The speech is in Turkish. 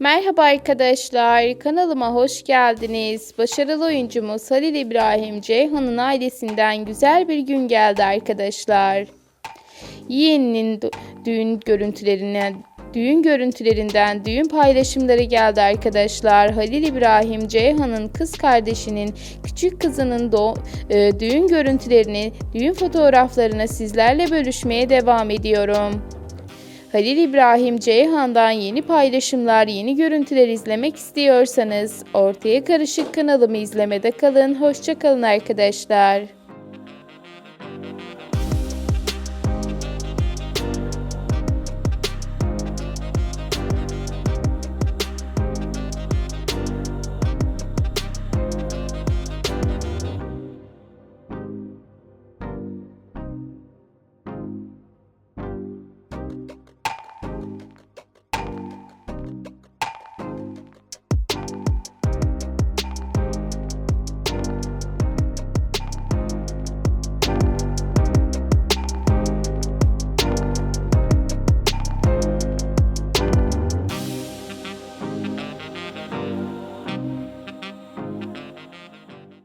Merhaba arkadaşlar, kanalıma hoş geldiniz. Başarılı oyuncumuz Halil İbrahim Ceyhan'ın ailesinden güzel bir gün geldi arkadaşlar. Yeğeninin düğün görüntülerine düğün görüntülerinden düğün paylaşımları geldi arkadaşlar. Halil İbrahim Ceyhan'ın kız kardeşinin küçük kızının do- e, düğün görüntülerini, düğün fotoğraflarını sizlerle bölüşmeye devam ediyorum. Halil İbrahim Ceyhan'dan yeni paylaşımlar, yeni görüntüler izlemek istiyorsanız Ortaya Karışık kanalımı izlemede kalın. Hoşçakalın arkadaşlar.